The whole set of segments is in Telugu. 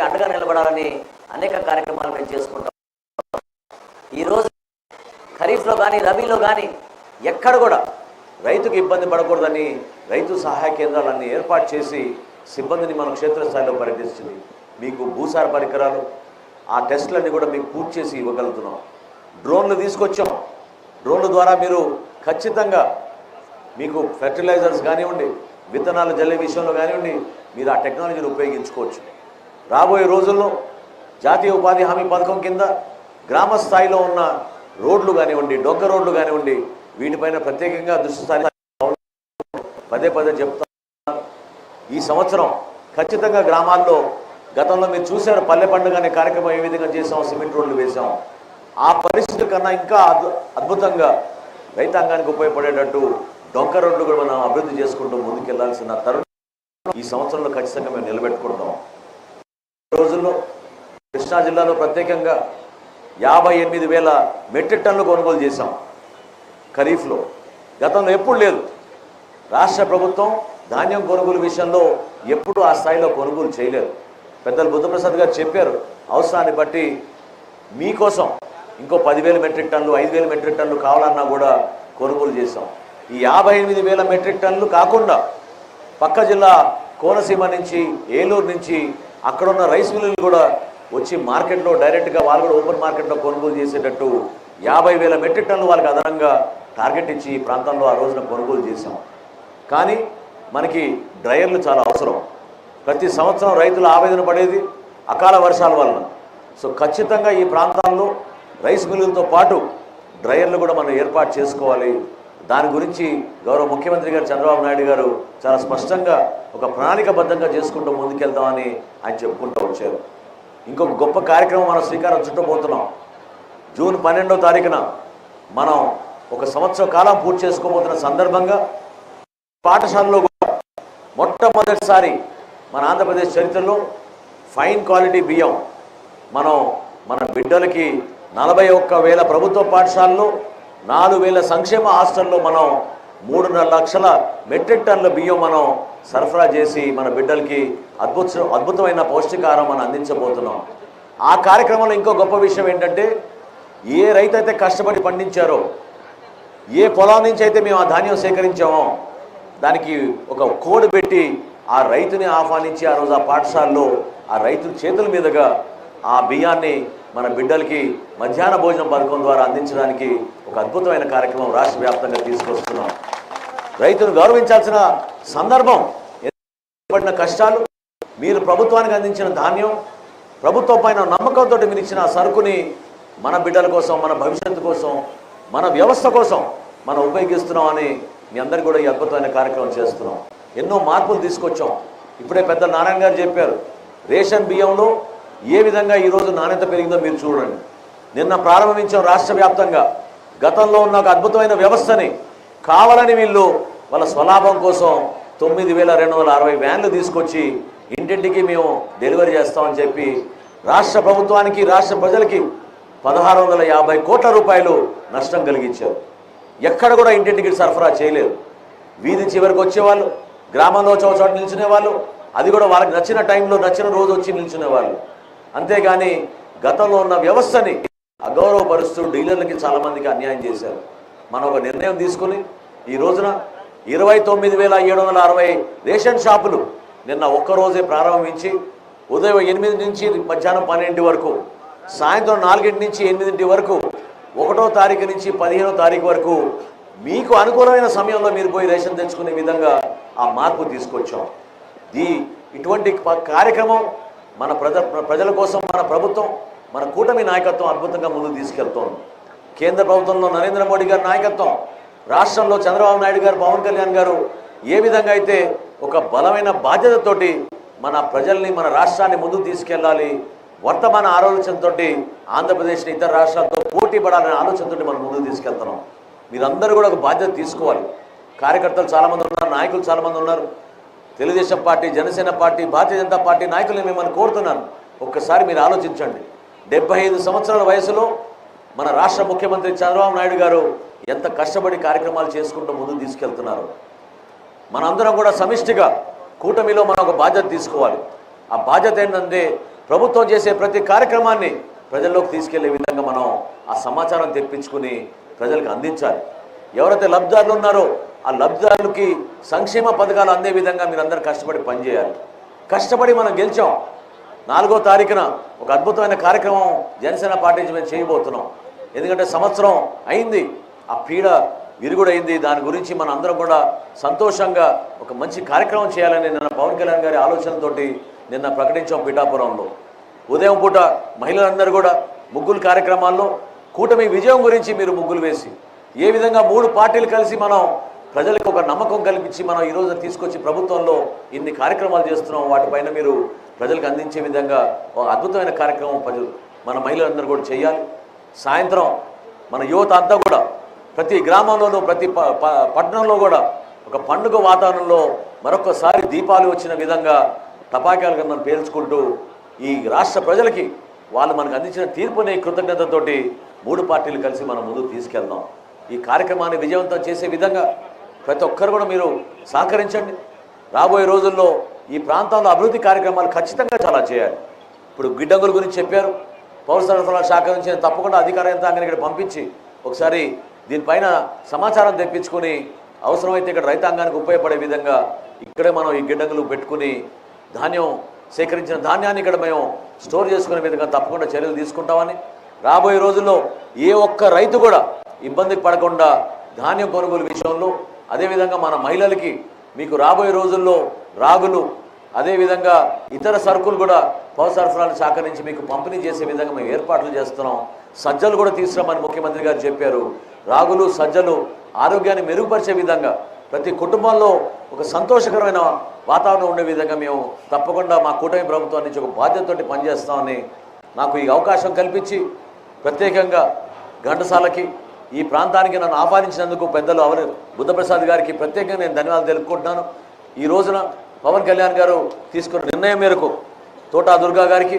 అండగా నిలబడాలని అనేక కార్యక్రమాలు మేము చేసుకుంటాం. ఈరోజు ఖరీఫ్లో కానీ రబీలో కానీ ఎక్కడ కూడా రైతుకు ఇబ్బంది పడకూడదని రైతు సహాయ కేంద్రాలన్నీ ఏర్పాటు చేసి సిబ్బందిని మనం క్షేత్రస్థాయిలో పర్యటిస్తుంది మీకు భూసార పరికరాలు ఆ టెస్టులన్నీ కూడా మీకు పూర్తి చేసి ఇవ్వగలుగుతున్నాం. డ్రోన్లు తీసుకొచ్చాం. డ్రోన్ల ద్వారా మీరు ఖచ్చితంగా మీకు ఫెర్టిలైజర్స్ కానివ్వండి విత్తనాలు జల్లే విషయంలో కానివ్వండి మీరు ఆ టెక్నాలజీని ఉపయోగించుకోవచ్చు. రాబోయే రోజుల్లో జాతీయ ఉపాధి హామీ పథకం కింద గ్రామ స్థాయిలో ఉన్న రోడ్లు కానివ్వండి డొక్క రోడ్లు కానివ్వండి వీటిపైన ప్రత్యేకంగా దృష్టి సారి పదే పదే చెప్తా ఈ సంవత్సరం ఖచ్చితంగా గ్రామాల్లో గతంలో మీరు చూశారు పల్లె పండుగ అనే కార్యక్రమం ఏ విధంగా చేసాం సిమెంట్ రోడ్లు వేసాం ఆ పరిస్థితి కన్నా ఇంకా అద్భు- అద్భుతంగా రైతాంగానికి ఉపయోగపడేటట్టు డొంక రోడ్లు కూడా మనం అభివృద్ధి చేసుకుంటూ ముందుకెళ్ళాల్సిన తరుణం ఈ సంవత్సరంలో ఖచ్చితంగా మేము నిలబెట్టుకుంటాం రోజుల్లో కృష్ణా జిల్లాలో ప్రత్యేకంగా యాభై ఎనిమిది వేల మెట్రిక్ టన్నులు కొనుగోలు చేశాం. ఖరీఫ్లో. గతంలో ఎప్పుడు లేదు. రాష్ట్ర ప్రభుత్వం ధాన్యం కొనుగోలు విషయంలో ఎప్పుడూ ఆ స్థాయిలో కొనుగోలు చేయలేదు. పెద్దలు బుద్ధప్రసాద్ గారు చెప్పారు అవసరాన్ని బట్టి మీకోసం ఇంకో పదివేల మెట్రిక్ టన్నులు ఐదు వేల మెట్రిక్ టన్నులు కావాలన్నా కూడా కొనుగోలు చేశాం. ఈ యాభై ఎనిమిది వేల మెట్రిక్ టన్నులు కాకుండా పక్క జిల్లా కోనసీమ నుంచి ఏలూరు నుంచి అక్కడున్న రైస్ మిల్లులు కూడా వచ్చి మార్కెట్లో డైరెక్ట్గా వాళ్ళు కూడా ఓపెన్ మార్కెట్లో కొనుగోలు చేసేటట్టు యాభై వేల మెట్రిక్ టన్నులు వాళ్ళకి అదనంగా టార్గెట్ ఇచ్చి ఈ ప్రాంతంలో ఆ రోజున కొనుగోలు చేశాం. కానీ మనకి డ్రైయర్లు చాలా అవసరం. ప్రతి సంవత్సరం రైతులు ఆవేదన పడేది అకాల వర్షాల వలన. సో ఖచ్చితంగా ఈ ప్రాంతాల్లో రైస్ మిల్లులతో పాటు డ్రయర్లు కూడా మనం ఏర్పాటు చేసుకోవాలి. దాని గురించి గౌరవ ముఖ్యమంత్రి గారు చంద్రబాబు నాయుడు గారు చాలా స్పష్టంగా ఒక ప్రణాళికబద్ధంగా చేసుకుంటూ ముందుకెళ్తామని ఆయన చెప్పుకుంటూ వచ్చారు. ఇంకొక గొప్ప కార్యక్రమం మనం శ్రీకారం చుట్టబోతున్నాం. జూన్ పన్నెండో తారీఖున మనం ఒక సంవత్సర కాలం పూర్తి చేసుకోబోతున్న సందర్భంగా పాఠశాలలో కూడా మొట్టమొదటిసారి మన ఆంధ్రప్రదేశ్ చరిత్రలో ఫైన్ క్వాలిటీ బియ్యం మనం మన బిడ్డలకి నలభై ఒక్క వేల ప్రభుత్వ పాఠశాలలో నాలుగు వేల సంక్షేమ హాస్టల్లో మనం మూడున్నర లక్షల మెట్రిక్ టన్నుల బియ్యం మనం సరఫరా చేసి మన బిడ్డలకి అద్భుత అద్భుతమైన పౌష్టికాహారం మనం అందించబోతున్నాం. ఆ కార్యక్రమంలో ఇంకో గొప్ప విషయం ఏంటంటే ఏ రైతు అయితే కష్టపడి పండించారో ఏ పొలం నుంచి అయితే మేము ఆ ధాన్యం సేకరించామో దానికి ఒక కోడ్ పెట్టి ఆ రైతుని ఆహ్వానించి ఆ రోజు ఆ పాఠశాలలో ఆ రైతు చేతుల మీదుగా ఆ బియ్యాన్ని మన బిడ్డలకి మధ్యాహ్న భోజనం పథకం ద్వారా అందించడానికి ఒక అద్భుతమైన కార్యక్రమం రాష్ట్ర వ్యాప్తంగా తీసుకొస్తున్నాం. రైతును గౌరవించాల్సిన సందర్భం పడిన కష్టాలు మీరు ప్రభుత్వానికి అందించిన ధాన్యం ప్రభుత్వం పైన నమ్మకంతో మీరు ఇచ్చిన సరుకుని మన బిడ్డల కోసం మన భవిష్యత్తు కోసం మన వ్యవస్థ కోసం మనం ఉపయోగిస్తున్నామని మీ అందరికీ కూడా ఈ అద్భుతమైన కార్యక్రమం చేస్తున్నాం. ఎన్నో మార్పులు తీసుకొచ్చాం. ఇప్పుడే పెద్ద నారాయణ గారు చెప్పారు రేషన్ బియ్యంలో ఏ విధంగా ఈరోజు నాణ్యత పెరిగిందో మీరు చూడండి. నిన్న ప్రారంభించాం రాష్ట్ర వ్యాప్తంగా. గతంలో ఉన్న ఒక అద్భుతమైన వ్యవస్థని కావాలని వీళ్ళు వాళ్ళ స్వలాభం కోసం తొమ్మిది వేల రెండు వందల అరవై వ్యాన్లు తీసుకొచ్చి ఇంటింటికి మేము డెలివరీ చేస్తామని చెప్పి రాష్ట్ర ప్రభుత్వానికి రాష్ట్ర ప్రజలకి పదహారు వందల యాభై కోట్ల రూపాయలు నష్టం కలిగించారు. ఎక్కడ కూడా ఇంటింటికి సరఫరా చేయలేదు. వీధి చివరికి వచ్చేవాళ్ళు గ్రామంలో చోట చోట నిల్చునేవాళ్ళు అది కూడా వాళ్ళకి నచ్చిన టైంలో నచ్చిన రోజు వచ్చి నిల్చునేవాళ్ళు. అంతేగాని గతంలో ఉన్న వ్యవస్థని అగౌరవపరుస్తూ డీలర్లకి చాలామందికి అన్యాయం చేశారు. మనం ఒక నిర్ణయం తీసుకుని ఈ రోజున ఇరవై తొమ్మిది వేల ఏడు వందల అరవై రేషన్ షాపులు నిన్న ఒక్కరోజే ప్రారంభించి ఉదయం ఎనిమిది నుంచి మధ్యాహ్నం పన్నెండు వరకు సాయంత్రం నాలుగింటి నుంచి ఎనిమిదింటి వరకు ఒకటో తారీఖు నుంచి పదిహేనో తారీఖు వరకు మీకు అనుకూలమైన సమయంలో మీరు పోయి రేషన్ తెచ్చుకునే విధంగా ఆ మార్పు తీసుకొచ్చాం. ఈ ఇటువంటి కార్యక్రమం మన ప్రజ ప్రజల కోసం మన ప్రభుత్వం మన కూటమి నాయకత్వం అద్భుతంగా ముందుకు తీసుకెళ్తోంది. కేంద్ర ప్రభుత్వంలో నరేంద్ర మోడీ గారి నాయకత్వం రాష్ట్రంలో చంద్రబాబు నాయుడు గారు పవన్ కళ్యాణ్ గారు ఏ విధంగా అయితే ఒక బలమైన బాధ్యతతోటి మన ప్రజల్ని మన రాష్ట్రాన్ని ముందుకు తీసుకెళ్ళాలి వర్తమాన ఆలోచనతో ఆంధ్రప్రదేశ్ని ఇతర రాష్ట్రాలతో పోటీ పడాలనే ఆలోచనతో మనం ముందుకు తీసుకెళ్తున్నాం. మీరందరూ కూడా ఒక బాధ్యత తీసుకోవాలి. కార్యకర్తలు చాలామంది ఉన్నారు నాయకులు చాలామంది ఉన్నారు. Telugu Desam party Janasena party Bharatiya Janata party నాయకులను మిమ్మల్ని కోరుతున్నాను. ఒక్కసారి మీరు ఆలోచించండి. డెబ్బై ఐదు సంవత్సరాల వయసులో మన రాష్ట్ర ముఖ్యమంత్రి చంద్రబాబు నాయుడు గారు ఎంత కష్టపడి కార్యక్రమాలు చేసుకుంటూ ముందుకు తీసుకెళ్తున్నారు. మనందరం కూడా సమిష్టిగా కూటమిలో మనం ఒక బాధ్యత తీసుకోవాలి. ఆ బాధ్యత ఏంటంటే ప్రభుత్వం చేసే ప్రతి కార్యక్రమాన్ని ప్రజల్లోకి తీసుకెళ్ళే విధంగా మనం ఆ సమాచారం తెప్పించుకుని ప్రజలకు అందించాలి. ఎవరైతే లబ్ధిదారులు ఉన్నారో ఆ లబ్ధిదారులకి సంక్షేమ పథకాలు అందే విధంగా మీరందరూ కష్టపడి పనిచేయాలి. కష్టపడి మనం గెలిచాం. నాలుగో తారీఖున ఒక అద్భుతమైన కార్యక్రమం జనసేన పార్టీ నుంచి మేము చేయబోతున్నాం. ఎందుకంటే సంవత్సరం అయింది. ఆ పీడ విరుగుడైంది. దాని గురించి మన అందరం కూడా సంతోషంగా ఒక మంచి కార్యక్రమం చేయాలని నిన్న పవన్ కళ్యాణ్ గారి ఆలోచనతోటి నిన్న ప్రకటించాం పిఠాపురంలో. ఉదయం పూట మహిళలందరూ కూడా ముగ్గులు కార్యక్రమాల్లో కూటమి విజయం గురించి మీరు ముగ్గులు వేసి ఏ విధంగా మూడు పార్టీలు కలిసి మనం ప్రజలకు ఒక నమ్మకం కల్పించి మనం ఈరోజు తీసుకొచ్చి ప్రభుత్వంలో ఇన్ని కార్యక్రమాలు చేస్తున్నాం. వాటిపైన మీరు ప్రజలకు అందించే విధంగా ఒక అద్భుతమైన కార్యక్రమం ప్రజలు మన మహిళలందరూ కూడా చేయాలి. సాయంత్రం మన యువత అంతా కూడా ప్రతి గ్రామంలోనూ ప్రతి ప- ప- పట్టణంలో కూడా ఒక పండుగ వాతావరణంలో మరొకసారి దీపాలు వచ్చిన విధంగా టపాకాయలు మనం పేల్చుకుంటూ ఈ రాష్ట్ర ప్రజలకి వాళ్ళు మనకు అందించిన తీర్పుని కృతజ్ఞతతోటి మూడు పార్టీలు కలిసి మనం ముందుకు తీసుకెళ్దాం. ఈ కార్యక్రమాన్ని విజయవంతం చేసే విధంగా ప్రతి ఒక్కరు కూడా మీరు సహకరించండి. రాబోయే రోజుల్లో ఈ ప్రాంతంలో అభివృద్ధి కార్యక్రమాలు ఖచ్చితంగా చాలా చేయాలి. ఇప్పుడు గిడ్డంగుల గురించి చెప్పారు. పౌర సరఫరాల శాఖ నుంచి నేను తప్పకుండా అధికార యంత్రాంగాన్ని ఇక్కడ పంపించి ఒకసారి దీనిపైన సమాచారం తెప్పించుకొని అవసరమైతే ఇక్కడ రైతాంగానికి ఉపయోగపడే విధంగా ఇక్కడే మనం ఈ గిడ్డంగులు పెట్టుకుని ధాన్యం సేకరించిన ధాన్యాన్ని ఇక్కడ మేము స్టోర్ చేసుకునే విధంగా తప్పకుండా చర్యలు తీసుకుంటామని. రాబోయే రోజుల్లో ఏ ఒక్క రైతు కూడా ఇబ్బందికి పడకుండా ధాన్యం కొనుగోలు విషయంలో అదేవిధంగా మన మహిళలకి మీకు రాబోయే రోజుల్లో రాగులు అదేవిధంగా ఇతర సరుకులు కూడా పౌర సరఫరాల శాఖ నుంచి మీకు పంపిణీ చేసే విధంగా మేము ఏర్పాట్లు చేస్తున్నాం. సజ్జలు కూడా తీసుకురామని ముఖ్యమంత్రి గారు చెప్పారు. రాగులు సజ్జలు ఆరోగ్యాన్ని మెరుగుపరిచే విధంగా ప్రతి కుటుంబంలో ఒక సంతోషకరమైన వాతావరణం ఉండే విధంగా మేము తప్పకుండా మా కూటమి ప్రభుత్వం నుంచి ఒక బాధ్యతతోటి పనిచేస్తామని నాకు ఈ అవకాశం కల్పించి ప్రత్యేకంగా ఘంటసాలకి ఈ ప్రాంతానికి నన్ను ఆహ్వానించినందుకు పెద్దలు అవరు బుద్ధప్రసాద్ గారికి ప్రత్యేకంగా నేను ధన్యవాదాలు తెలుపుకుంటున్నాను. ఈ రోజున పవన్ కళ్యాణ్ గారు తీసుకున్న నిర్ణయం మేరకు తోటా దుర్గా గారికి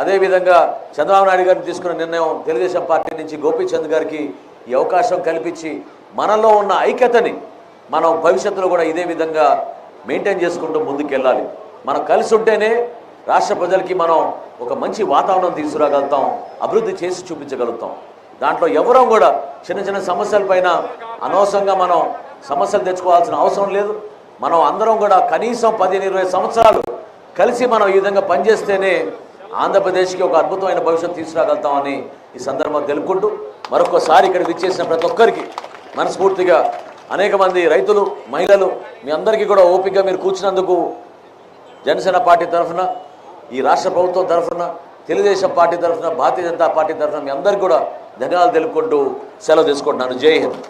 అదేవిధంగా చంద్రబాబు నాయుడు గారిని తీసుకున్న నిర్ణయం తెలుగుదేశం పార్టీ నుంచి గోపీచంద్ గారికి ఈ అవకాశం కల్పించి మనలో ఉన్న ఐక్యతని మనం భవిష్యత్తులో కూడా ఇదే విధంగా మెయింటైన్ చేసుకుంటూ ముందుకెళ్ళాలి. మనం కలిసి ఉంటేనే రాష్ట్ర ప్రజలకి మనం ఒక మంచి వాతావరణం తీసుకురాగలుగుతాం అభివృద్ధి చేసి చూపించగలుగుతాం. దాంట్లో ఎవరూ కూడా చిన్న చిన్న సమస్యలపైన అనవసరంగా మనం సమస్యలు తెచ్చుకోవాల్సిన అవసరం లేదు. మనం అందరం కూడా కనీసం పదిహేను ఇరవై సంవత్సరాలు కలిసి మనం ఈ విధంగా పనిచేస్తేనే ఆంధ్రప్రదేశ్కి ఒక అద్భుతమైన భవిష్యత్తు తీసుకురాగలుగుతామని ఈ సందర్భంగా తెలుపుకుంటూ మరొకసారి ఇక్కడ విచ్చేసిన ప్రతి ఒక్కరికి మనస్ఫూర్తిగా అనేక మంది రైతులు మహిళలు మీ అందరికీ కూడా ఓపికగా మీరు కూర్చున్నందుకు జనసేన పార్టీ తరఫున ఈ రాష్ట్ర ప్రభుత్వం తరఫున తెలుగుదేశం పార్టీ తరఫున భారతీయ జనతా పార్టీ తరఫున మీ అందరికీ కూడా ధన్యవాదాలు తెలుపుకుంటూ సెలవు తీసుకుంటున్నాను. జై హింద్.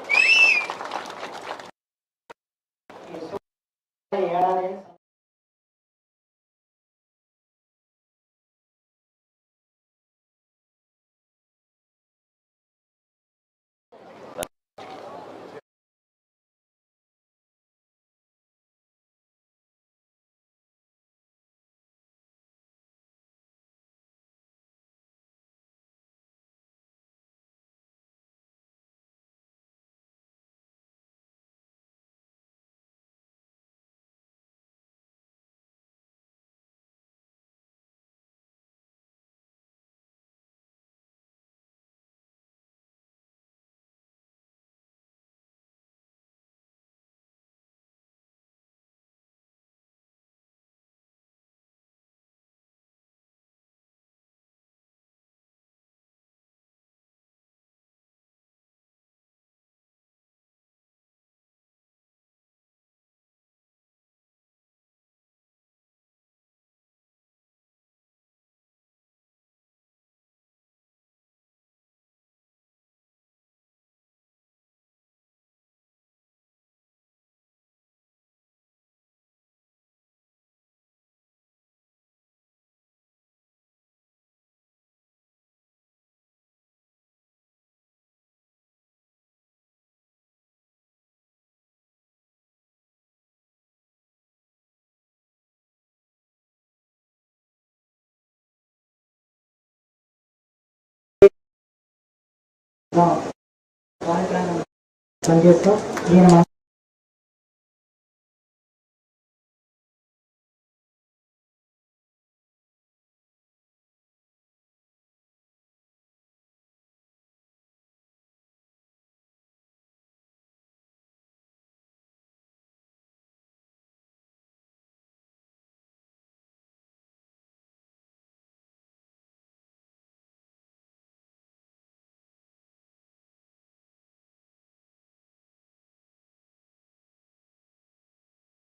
సంగీతం ఈయన